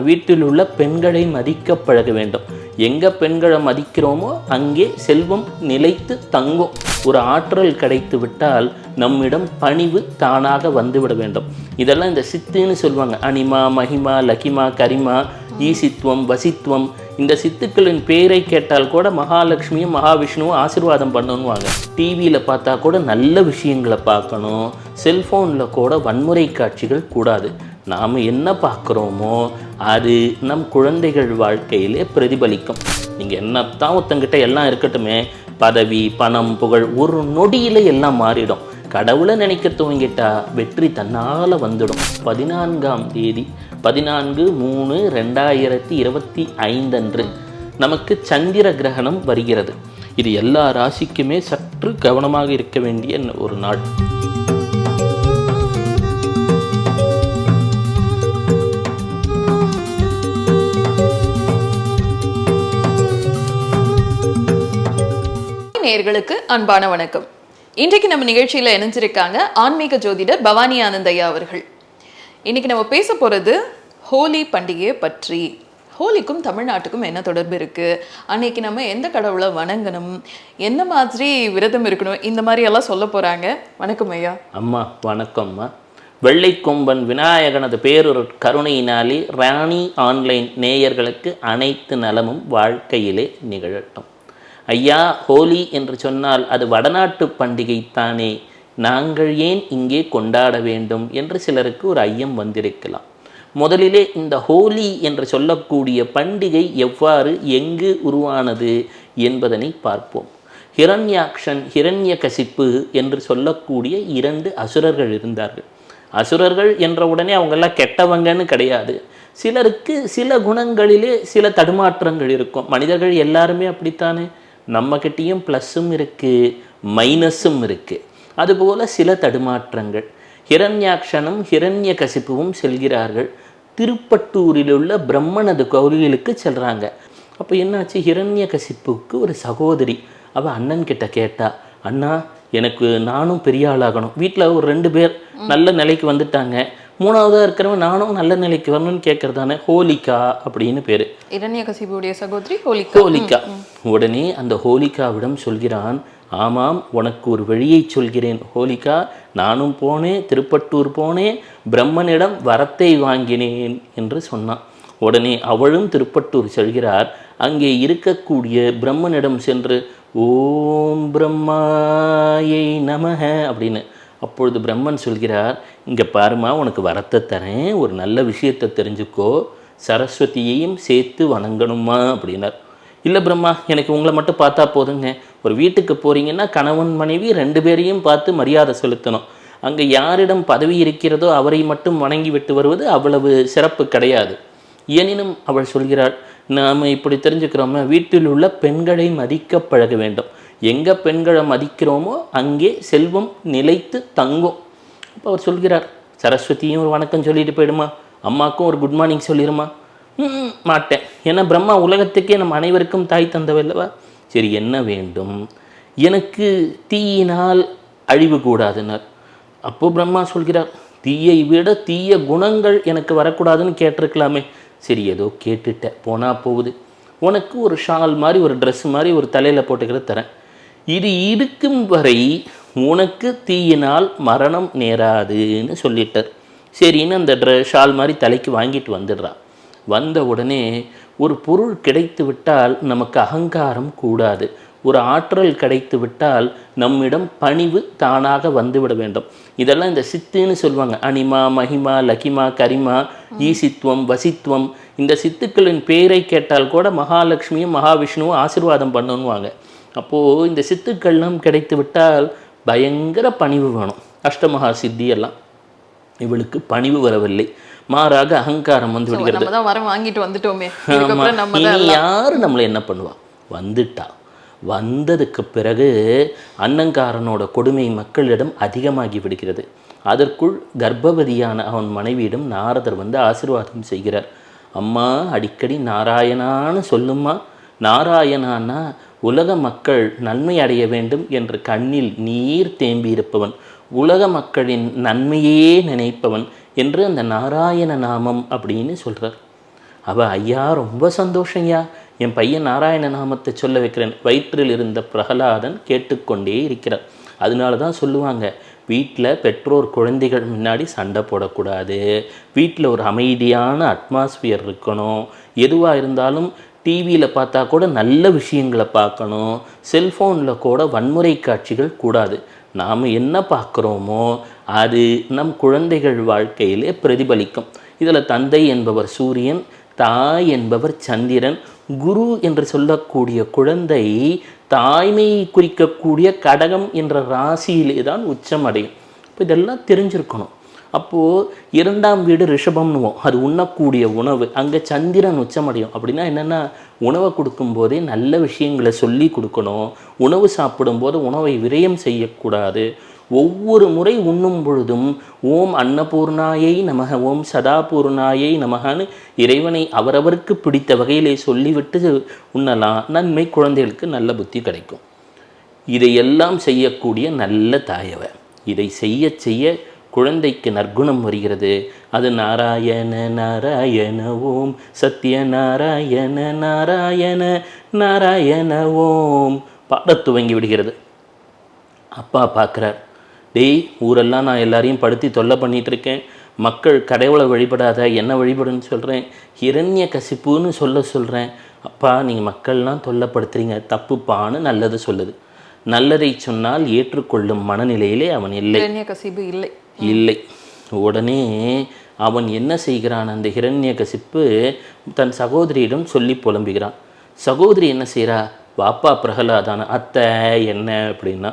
வீட்டில் உள்ள பெண்களை மதிக்க பழக வேண்டும். எங்க பெண்களை மதிக்கிறோமோ அங்கே செல்வம் நிலைத்து தங்கும். ஒரு ஆற்றல் கிடைத்து விட்டால் நம்மிடம் பணிவு தானாக வந்துவிட வேண்டும். இதெல்லாம் இந்த சித்துன்னு சொல்லுவாங்க. அனிமா மகிமா லகிமா கரிமா ஈசித்துவம் வசித்துவம். இந்த சித்துக்களின் பேரை கேட்டால் கூட மகாலட்சுமியும் மகாவிஷ்ணுவும் ஆசிர்வாதம் பண்ணணுவாங்க டிவியில் பார்த்தா கூட நல்ல விஷயங்களை பார்க்கணும். செல்ஃபோனில் கூட வன்முறை காட்சிகள் கூடாது. நாம் என்ன பார்க்குறோமோ அது நம் குழந்தைகள் வாழ்க்கையிலே பிரதிபலிக்கும். நீங்கள் என்னத்தான் ஒருத்தங்கிட்ட எல்லாம் இருக்கட்டுமே பதவி பணம் புகழ் ஒரு நொடியில் எல்லாம் மாறிடும். கடவுளை நினைக்க துவங்கிட்டா வெற்றி தன்னால் வந்துடும். பதினான்காம் தேதி பதினான்கு மூணு ரெண்டாயிரத்தி இருபத்தி ஐந்தன்று நமக்கு சந்திர கிரகணம் வருகிறது. இது எல்லா ராசிக்குமே சற்று கவனமாக இருக்க வேண்டிய ஒரு நாள். நேயர்களுக்கு அன்பான வணக்கம். இன்றைக்கு நம்ம நிகழ்ச்சியில் இணைஞ்சிருக்காங்க ஆன்மீக ஜோதிடர் பவானி ஆனந்தையா அவர்கள். இன்னைக்கு நம்ம பேச போகிறது ஹோலி பண்டிகையை பற்றி. ஹோலிக்கும் தமிழ்நாட்டுக்கும் என்ன தொடர்பு இருக்குது அன்னைக்கு நம்ம எந்த கடவுளை வணங்கணும்? என்ன மாதிரி விரதம் இருக்கணும்? இந்த மாதிரி எல்லாம் சொல்ல போகிறாங்க வணக்கம் ஐயா. அம்மா வணக்கம்மா வெள்ளைக்கொம்பன் விநாயகனது பேரொரு கருணையினாலே ராணி ஆன்லைன் நேயர்களுக்கு அனைத்து நலமும் வாழ்க்கையிலே நிகழட்டும். ஐயா ஹோலி என்று சொன்னால் அது வடநாட்டு பண்டிகை தானே நாங்கள் ஏன் இங்கே கொண்டாட வேண்டும் என்று சிலருக்கு ஒரு ஐயம் வந்திருக்கலாம். முதலிலே இந்த ஹோலி என்று சொல்லக்கூடிய பண்டிகை எவ்வாறு எங்கு உருவானது என்பதனை பார்ப்போம். ஹிரண்யாக்ஷன் ஹிரண்யகசிப்பு என்று சொல்லக்கூடிய இரண்டு அசுரர்கள் இருந்தார்கள். அசுரர்கள் என்ற உடனே அவங்கெல்லாம் கெட்டவங்கன்னு கிடையாது. சிலருக்கு சில குணங்களிலே சில தடுமாற்றங்கள் இருக்கும். மனிதர்கள் எல்லாருமே அப்படித்தானே? நம்மக்கிட்டேயும் ப்ளஸ்ஸும் இருக்குது மைனஸும் இருக்குது அதுபோல் சில தடுமாற்றங்கள். ஹிரண்யாக்ஷனும் ஹிரண்ய கசிப்புவும் செல்கிறார்கள். திருப்பட்டூரில் உள்ள பிரம்மனது கோவிலுக்கு செல்கிறாங்க அப்போ என்னாச்சு? ஹிரண்ய கசிப்புக்கு ஒரு சகோதரி. அவள் அண்ணன் கிட்ட கேட்டா அண்ணா எனக்கு நானும் பெரிய ஆளாகணும். வீட்டில் ஒரு ரெண்டு பேர் நல்ல நிலைக்கு வந்துட்டாங்க. மூணாவதாக இருக்கிறவன் நானும் நல்ல நிலைக்கு வரணும்னு கேட்குறதானே ஹோலிகா அப்படின்னு பேர். இரண்யகசிபுடைய சகோதரி ஹோலிகா. ஹோலிகா. உடனே அந்த ஹோலிகாவிடம் சொல்கிறான் ஆமாம் உனக்கு ஒரு வழியை சொல்கிறேன். ஹோலிகா நானும் போனேன் திருப்பட்டூர் போனேன் பிரம்மனிடம் வரத்தை வாங்கினேன் என்று சொன்னான். உடனே அவளும் திருப்பட்டூர் செல்கிறார். அங்கே இருக்கக்கூடிய பிரம்மனிடம் சென்று ஓம் பிரம்மாயை நமக அப்படின்னு அப்பொழுது பிரம்மன் சொல்கிறார் இங்கே பாருமா உனக்கு வரத்தை தரேன் ஒரு நல்ல விஷயத்தை தெரிஞ்சுக்கோ சரஸ்வதியையும் சேர்த்து வணங்கணுமா? அப்படின்னார். இல்லை பிரம்மா எனக்கு உங்களை மட்டும் பார்த்தா போதுங்க. ஒரு வீட்டுக்கு போகிறீங்கன்னா கணவன் மனைவி ரெண்டு பேரையும் பார்த்து மரியாதை செலுத்தணும். அங்கே யாரிடம் பதவி இருக்கிறதோ அவரை மட்டும் வணங்கி விட்டு வருவது அவ்வளவு சிறப்பு கிடையாது. எனினும் அவள் சொல்கிறாள் நாம் இப்படி தெரிஞ்சுக்கிறோமே வீட்டில் உள்ள பெண்களை மதிக்க பழக வேண்டும். எங்கே பெண்களை மதிக்கிறோமோ அங்கே செல்வம் நிலைத்து தங்கும். அப்போ அவர் சொல்கிறார் சரஸ்வதியும் ஒரு வணக்கம் சொல்லிட்டு போயிடுமா? அம்மாவுக்கும் ஒரு குட் மார்னிங் சொல்லிடுமா ம் மாட்டேன். ஏன்னா பிரம்மா உலகத்துக்கே நம்ம அனைவருக்கும் தாய் தந்தவல்லவா? சரி என்ன வேண்டும்? எனக்கு தீயினால் அழிவு கூடாதுன்னார். அப்போது பிரம்மா சொல்கிறார் தீயை விட தீய குணங்கள் எனக்கு வரக்கூடாதுன்னு கேட்டிருக்கலாமே. சரி ஏதோ கேட்டுட்டேன் போனால் போகுது. உனக்கு ஒரு ஷால் மாதிரி ஒரு ட்ரெஸ் மாதிரி ஒரு தலையில் போட்டுக்கிற தரேன். இது இருக்கும் வரை உனக்கு தீயினால் மரணம் நேராதுன்னு சொல்லிட்டார். சரின்னு அந்த ட்ரெஸ் ஷால் மாதிரி தலைக்கு வாங்கிட்டு வந்துடுறான். வந்த உடனே ஒரு பொருள் கிடைத்து விட்டால் நமக்கு அகங்காரம் கூடாது. ஒரு ஆற்றல் கிடைத்து விட்டால் நம்மிடம் பணிவு தானாக வந்துவிட வேண்டும். இதெல்லாம் இந்த சித்துன்னு சொல்லுவாங்க. அனிமா மகிமா லகிமா கரிமா ஈசித்துவம் வசித்துவம். இந்த சித்துக்களின் பேரை கேட்டால் கூட மகாலட்சுமியும் மகாவிஷ்ணுவும் ஆசீர்வாதம் பண்ணுவாங்க அப்போது இந்த சித்துக்கள்லாம் கிடைத்து விட்டால் பயங்கர பணிவு வேணும். அஷ்டமகா சித்தி எல்லாம் இவளுக்கு பணிவு வரவில்லை. மாறாக அகங்காரம் வந்து விடுகிறது. வரம் வாங்கிட்டு வந்துட்டோமே. யாரு நம்மளை என்ன பண்ணுவா? வந்துட்டா. வந்ததுக்கு பிறகு அன்னங்காரனோட கொடுமை மக்களிடம் அதிகமாகி விடுகிறது. அதற்குள் கர்ப்பவதியான அவன் மனைவியிடம் நாரதர் வந்து ஆசீர்வாதம் செய்கிறார். அம்மா அடிக்கடி நாராயணான்னு சொல்லும்மா. நாராயணான்னா உலக மக்கள் நன்மை அடைய வேண்டும் என்று கண்ணில் நீர் தேம்பியிருப்பவன் உலக மக்களின் நன்மையே நினைப்பவன் என்று அந்த நாராயண நாமம் அப்படின்னு சொல்கிறார் அவ ஐயா ரொம்ப சந்தோஷம்யா என் பையன் நாராயண நாமத்தை சொல்ல வைக்கிறேன். வயிற்றில் இருந்த பிரகலாதன் கேட்டுக்கொண்டே இருக்கிறார். அதனால தான் சொல்லுவாங்க வீட்டில் பெற்றோர் குழந்தைகள் முன்னாடி சண்டை போடக்கூடாது. வீட்டில் ஒரு அமைதியான அட்மாஸ்பியர் இருக்கணும். எதுவாக இருந்தாலும் டிவியில் பார்த்தா கூட நல்ல விஷயங்களை பார்க்கணும். செல்ஃபோனில் கூட வன்முறை காட்சிகள் கூடாது. நாம் என்ன பார்க்குறோமோ அது நம் குழந்தைகள் வாழ்க்கையிலே பிரதிபலிக்கும். இதில் தந்தை என்பவர் சூரியன் தாய் என்பவர் சந்திரன். குரு என்று சொல்லக்கூடிய குழந்தை தாய்மையை குறிக்கக்கூடிய கடகம் என்ற ராசியிலே தான் உச்சம் அடையும். இப்போ இதெல்லாம் தெரிஞ்சிருக்கணும். அப்போது இரண்டாம் வீடு ரிஷபம்னுவோம். அது உண்ணக்கூடிய உணவு. அங்கே சந்திரன் உச்சமடையும். அப்படின்னா என்னென்னா உணவை கொடுக்கும்போதே நல்ல விஷயங்களை சொல்லி கொடுக்கணும். உணவு சாப்பிடும்போது உணவை விரயம் செய்யக்கூடாது. ஒவ்வொரு முறை உண்ணும் பொழுதும் ஓம் அன்னபூர்ணாயை நமக ஓம் சதாபூர்ணாயை நமகன்னு இறைவனை அவரவருக்கு பிடித்த வகையிலே சொல்லிவிட்டு உண்ணலாம். நன்மை குழந்தைகளுக்கு நல்ல புத்தி கிடைக்கும். இதையெல்லாம் செய்யக்கூடிய நல்ல தாயவ இதை செய்ய செய்ய குழந்தைக்கு நற்குணம் வருகிறது. அது நாராயண நாராயண ஓம். சத்ய நாராயண நாராயண நாராயண ஓம். பாட துவங்கி விடுகிறது. அப்பா பார்க்குறார். டேய் ஊரெல்லாம் நான் எல்லாரையும் படுத்தி தொல்லை பண்ணிட்டு இருக்கேன். மக்கள் கடவுளை வழிபடாத என்ன வழிபடுன்னு சொல்கிறேன் ஹிரண்ய கசிப்புன்னு சொல்ல சொல்கிறேன் அப்பா நீங்கள் மக்கள்லாம் தொல்லைப்படுத்துறீங்க தப்புப்பான்னு நல்லது சொல்லுது. நல்லதை சொன்னால் ஏற்றுக்கொள்ளும் மனநிலையிலே அவன் இல்லை. இரண்ய கசிப்பு இல்லை. இல்லை. உடனே அவன் என்ன செய்கிறான்? அந்த ஹிரண்யகசிப்பு தன் சகோதரியிடம் சொல்லி புலம்புகிறான். சகோதரி என்ன செய்கிறா பாப்பா பிரகலாதான அத்தை என்ன அப்படின்னா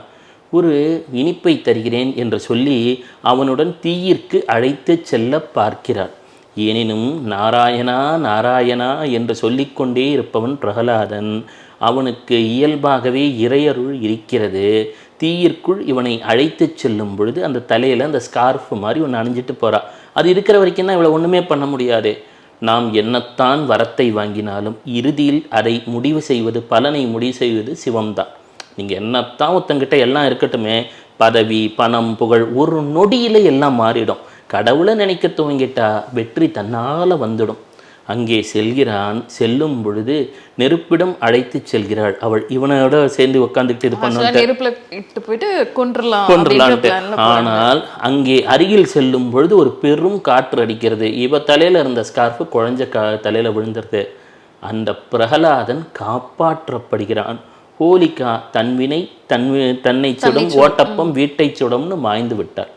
ஒரு இனிப்பை தருகிறேன் என்று சொல்லி அவனுடன் தீயிற்கு அழைத்து செல்ல பார்க்கிறாள். எனினும் நாராயணா நாராயணா என்று சொல்லிக்கொண்டே இருப்பவன் பிரகலாதன். அவனுக்கு இயல்பாகவே இறையருள் இருக்கிறது. தீயிற்குள் இவனை அழைத்து செல்லும் பொழுது அந்த தலையில் அந்த ஸ்கார்ஃப் மாதிரி ஒன்று அணிஞ்சிட்டு போகிறான் அது இருக்கிற வரைக்கும் தான் இவளை ஒன்றுமே பண்ண முடியாது. நாம் என்னத்தான் வரத்தை வாங்கினாலும் இறுதியில் அதை முடிவு செய்வது பலனை முடிவு செய்வது சிவம்தான். நீங்கள் என்னத்தான் ஒருத்தங்கிட்ட எல்லாம் இருக்கட்டுமே பதவி பணம் புகழ் ஒரு நொடியில் எல்லாம் மாறிடும். கடவுளை நினைக்க துவங்கிட்டா வெற்றி தன்னால் வந்துடும். அங்கே செல்கிறான். செல்லும் பொழுது நெருப்பிடம் அழைத்து செல்கிறாள். அவள் இவனோட சேர்ந்து உட்காந்துக்கிட்டு இது பண்ண நெருப்புல இட்டு போயிட்டு கொன்றலாம் ஆனால் அங்கே அருகில் செல்லும் பொழுது ஒரு பெரும் காற்று அடிக்கிறது. இவ தலையில இருந்த ஸ்கார்ஃபு குழஞ்ச கா தலையில விழுந்துருது. அந்த பிரகலாதன் காப்பாற்றப்படுகிறான். ஹோலிகா தன்வினை தன் தன்னை சுடும் ஓட்டப்பம் வீட்டை சுடும்னு மாய்ந்து விட்டார்.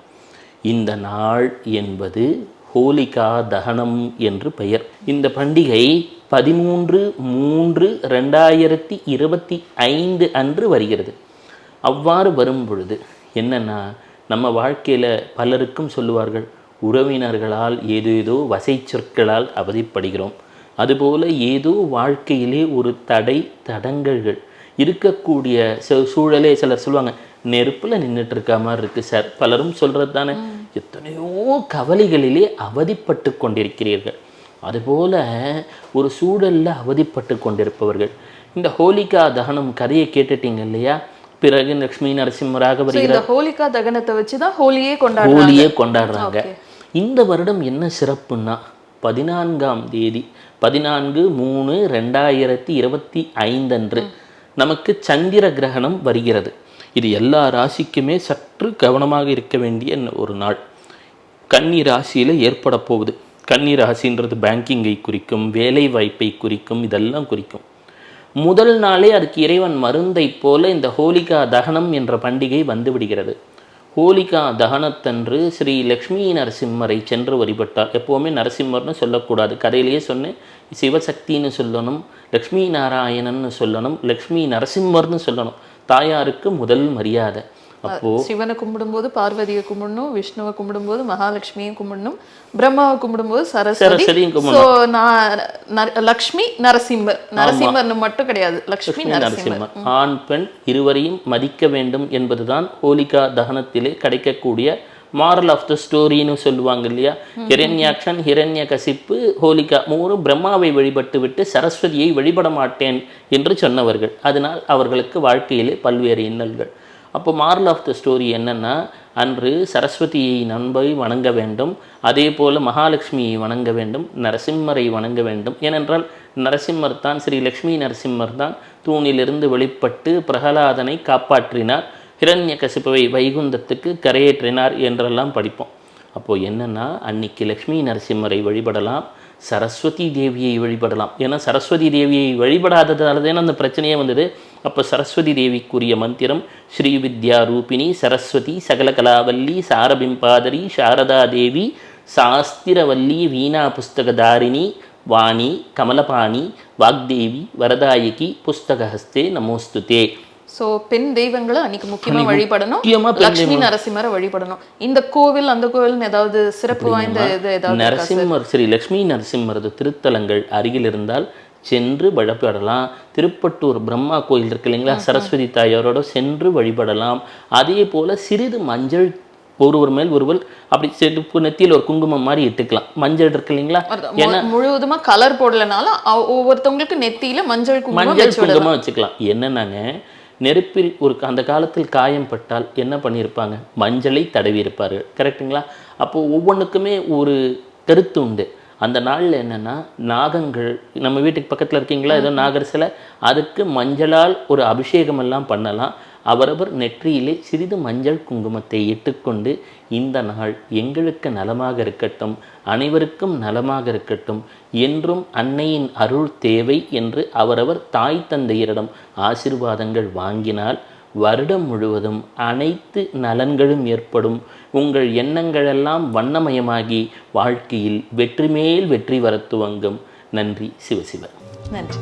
இந்த நாள் என்பது ஹோலிகா தகனம் என்று பெயர். இந்த பண்டிகை பதிமூன்று மூன்று ரெண்டாயிரத்தி இருபத்தி ஐந்து அன்று வருகிறது. அவ்வாறு வரும் பொழுது என்னன்னா நம்ம வாழ்க்கையில் பலருக்கும் சொல்லுவார்கள் உறவினர்களால் ஏதேதோ வசை சொற்களால் அவதிப்படுகிறோம். அதுபோல ஏதோ வாழ்க்கையிலே ஒரு தடை தடங்கல்கள் இருக்கக்கூடிய சூழலே சிலர் சொல்லுவாங்க நெருப்பில் நின்றுட்டு இருக்க மாதிரி இருக்கு சார். பலரும் சொல்கிறது தானே எத்தனையோ கவலைகளிலே அவதிப்பட்டு கொண்டிருக்கிறீர்கள். அதுபோல ஒரு சூழல்ல அவதிப்பட்டு கொண்டிருப்பவர்கள். இந்த ஹோலிகா தகனம் கதையை கேட்டுட்டீங்க இல்லையா? பிறகு லக்ஷ்மி நரசிம்மராக வருகிறார் ஹோலிகா தகனத்தை வச்சுதான் ஹோலியே கொண்டாடுறாங்க. ஹோலியே கொண்டாடுறாங்க. இந்த வருடம் என்ன சிறப்புன்னா பதினான்காம் தேதி பதினான்கு மூணு ரெண்டாயிரத்தி இருபத்தி ஐந்தன்று நமக்கு சந்திர கிரகணம் வருகிறது. இது எல்லா ராசிக்குமே சற்று கவனமாக இருக்க வேண்டிய ஒரு நாள். கன்னி ராசியில் ஏற்பட போகுது. கன்னி ராசின்றது பேங்கிங்கை குறிக்கும் வேலை வாய்ப்பை குறிக்கும் இதெல்லாம் குறிக்கும். முதல் நாளே அதுக்கு இறைவன் மருந்தை போல இந்த ஹோலிகா தகனம் என்ற பண்டிகை வந்து விடுகிறது. ஹோலிகா தகனத்தன்று ஸ்ரீ லக்ஷ்மி நரசிம்மரை சென்று வழிபட்டார். எப்போவுமே நரசிம்மர்னு சொல்லக்கூடாது. கதையிலேயே சொன்னேன் சிவசக்தின்னு சொல்லணும் லக்ஷ்மி நாராயணன்னு சொல்லணும் லக்ஷ்மி நரசிம்மர்னு சொல்லணும். தாயாருக்கு முதல் மரியாதை. அப்போ சிவனை கும்பிடும்போது பார்வதியை கும்பிடணும் விஷ்ணுவை கும்பிடும்போது மகாலட்சுமியை கும்பிடணும் பிரம்மாவை கும்பிடும்போது சரஸ்வதி. சரஸ்வதியும் சோ நான் லக்ஷ்மி நரசிம்மர் நரசிம்மர்னு மட்டும் கிடையாது. லக்ஷ்மி நரசிம்மர். ஆண் பெண் இருவரையும் மதிக்க வேண்டும் என்பதுதான் ஹோலிகா தகனத்திலே கிடைக்கக்கூடிய மாரல் ஆஃப் த ஸ்டோரின்னு சொல்லுவாங்க இல்லையா? ஹிரண்யாக்ஷன் ஹிரண்ய கசிப்பு ஹோலிகா மூரும் பிரம்மாவை வழிபட்டு விட்டு சரஸ்வதியை வழிபட மாட்டேன் என்று சொன்னவர்கள். அதனால் அவர்களுக்கு வாழ்க்கையிலே பல்வேறு இன்னல்கள். அப்போ மாரல் ஆஃப் த ஸ்டோரி என்னென்னா அன்று சரஸ்வதியை நண்பை வணங்க வேண்டும் அதே போல் மகாலட்சுமியை வணங்க வேண்டும் நரசிம்மரை வணங்க வேண்டும். ஏனென்றால் நரசிம்மர் தான் ஸ்ரீ லக்ஷ்மி நரசிம்மர் தான் தூணிலிருந்து வெளிப்பட்டு பிரகலாதனை காப்பாற்றினார். ஹிரண்ய கசிப்பவை வைகுந்தத்துக்கு கரையேற்றினார் என்றெல்லாம் படிப்போம். அப்போது என்னென்னா அன்னைக்கு லக்ஷ்மி நரசிம்மரை வழிபடலாம் சரஸ்வதி தேவியை வழிபடலாம். ஏன்னா சரஸ்வதி தேவியை வழிபடாததால தானே அந்த பிரச்சனையே வந்தது. அப்போ சரஸ்வதி தேவிக்குரிய மந்திரம் ஸ்ரீ வித்யா ரூபிணி சரஸ்வதி சகலகலாவல்லி சாரபிம்பாதரி சாரதா தேவி சாஸ்திரவல்லி வீணா புஸ்தகதாரிணி வாணி கமலபாணி வாக்தேவி வரதாயகி புஸ்தகஹஸ்தே நமோஸ்துதே. சோ பெண் தெய்வங்களை அன்னைக்கு முக்கியமா வழிபடணும். லக்ஷ்மி நரசிம்மரை வழிபடணும். இந்த கோவில் அந்த கோவில் ஏதாவது சிறப்பு வாய்ந்த இது ஏதாவது? நரசிம்மர் ஸ்ரீ லக்ஷ்மி நரசிம்மரது திருத்தலங்கள் அருகில் இருந்தால் சென்று வழிபடலாம். திருப்பட்டூர் பிரம்மா கோயில் இருக்கு இல்லைங்களா? சரஸ்வதி தாயாரோட சென்று வழிபடலாம். அதே போல சிறிது மஞ்சள் ஒருவர் மேல் ஒருவர் அப்படி செருப்பு நெத்தியில் ஒரு குங்குமம் மாதிரி இட்டுக்கலாம். மஞ்சள் இருக்கு இல்லைங்களா? மு- முழுவதுமா கலர் போடலனால அவ- ஒவ்வொருத்தவங்களுக்கு நெத்தியில மஞ்சள் மஞ்சள் குங்குமம் வச்சுக்கலாம். என்னன்னாங்க? நெருப்பில் ஒரு அந்த காலத்தில் காயம் பட்டால் என்ன பண்ணியிருப்பாங்க? மஞ்சளை தடவி இருப்பார்கள் கரெக்ட்டுங்களா அப்போ ஒவ்வொன்றுக்குமே ஒரு கருத்து உண்டு. அந்த நாளில் என்னன்னா நாகங்கள் நம்ம வீட்டுக்கு பக்கத்தில் இருக்கீங்களா? ஏதோ நாகர் சிலை அதுக்கு மஞ்சளால் ஒரு அபிஷேகம் எல்லாம் பண்ணலாம். அவரவர் நெற்றியிலே சிறிது மஞ்சள் குங்குமத்தை இட்டுக்கொண்டு இந்த நாள் எங்களுக்கு நலமாக இருக்கட்டும் அனைவருக்கும் நலமாக இருக்கட்டும் என்றும் அன்னையின் அருள் தேவை என்று அவரவர் தாய் தந்தையரிடம் ஆசிர்வாதங்கள் வாங்கினால் வருடம் முழுவதும் அனைத்து நலன்களும் ஏற்படும். உங்கள் எண்ணங்களெல்லாம் வண்ணமயமாகி வாழ்க்கையில் வெற்றி மேல் வெற்றி வர துவங்கும். நன்றி சிவசிவ நன்றி.